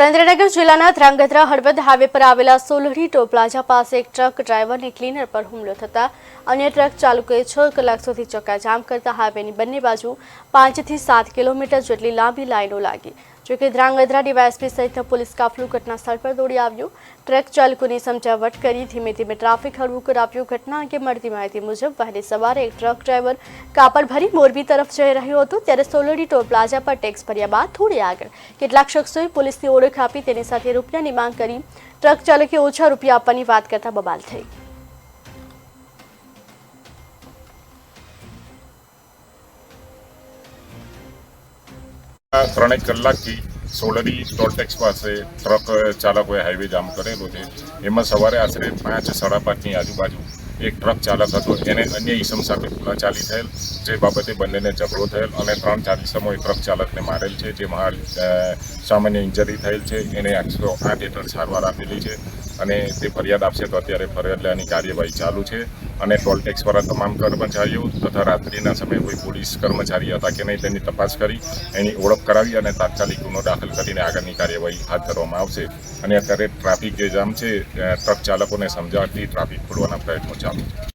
સુરેન્દ્રનગર જિલ્લાના ધ્રાંગધ્રા હળવદ હાઈવે પર આવેલા સોલહરી ટોલ પ્લાઝા પાસે એક ટ્રક ડ્રાઈવરને ક્લીનર પર હુમલો થતા અન્ય ટ્રક ચાલકોએ છ કલાક સુધી ચક્કાજામ કરતા હાઈવેની બંને બાજુ પાંચથી સાત કિલોમીટર જેટલી લાંબી લાઈનો લાગી. જોકે ધ્રાંગધ્રા ડીવાયએસપી સહિતનો પોલીસ કાફલું ઘટના સ્થળ પર દોડી આવ્યું. ટ્રક ચાલકોની સમજાવટ કરી ધીમે ધીમે ટ્રાફિક હળવું કરાવ્યું. ઘટના અંગે મળતી માહિતી મુજબ વહેલી સવારે એક ટ્રક ડ્રાઈવર કાપડ ભરી મોરબી તરફ જઈ રહ્યો હતો. ત્યારે સોલડી ટોલ પ્લાઝા પર ટેક્સ ભર્યા બાદ થોડી આગળ કેટલાક શખ્સોએ પોલીસની ઓળખ આપી. તેની સાથે રૂપિયાની માંગ કરી ટ્રક ચાલકે ઓછા રૂપિયા આપવાની વાત કરતા બબાલ થઈ. આ ત્રણેક કલાકથી સોલરી ટોલ ટેક્સ પાસે ટ્રક ચાલકોએ હાઈવે જામ કરેલો છે. એમાં સવારે આશરે પાંચ, સાડા પાંચની આજુબાજુ એક ટ્રક ચાલક હતો. એને અન્ય ઈસમ સાથે ચાલી થયેલ, જે બાબતે બંનેને ઝઘડો થયેલ અને ત્રણ ચાર ઈસમોએ ટ્રક ચાલકને મારેલ છે જેમાં સામાન્ય ઇન્જરી થયેલ છે. એને એકસો આઠ હેઠળ સારવાર આપેલી છે અને તે ફરિયાદ આપશે તો અત્યારે ફરિયાદ લેવાની કાર્યવાહી ચાલુ છે અને ટોલ ટેક્સ વાળા તમામ કર્મચારીઓ તથા રાત્રિના સમયે કોઈ પોલીસ કર્મચારી હતા કે નહીં તેની તપાસ કરી, એની ઓળખ કરાવી અને તાત્કાલિક ગુનો દાખલ કરીને આગળની કાર્યવાહી હાથ ધરવામાં આવશે. અને અત્યારે ટ્રાફિક જે જામ છે ટ્રક ચાલકોને સમજાવતી ટ્રાફિક ખોલવાના પ્રયત્નો ચાલુ வணக்கம்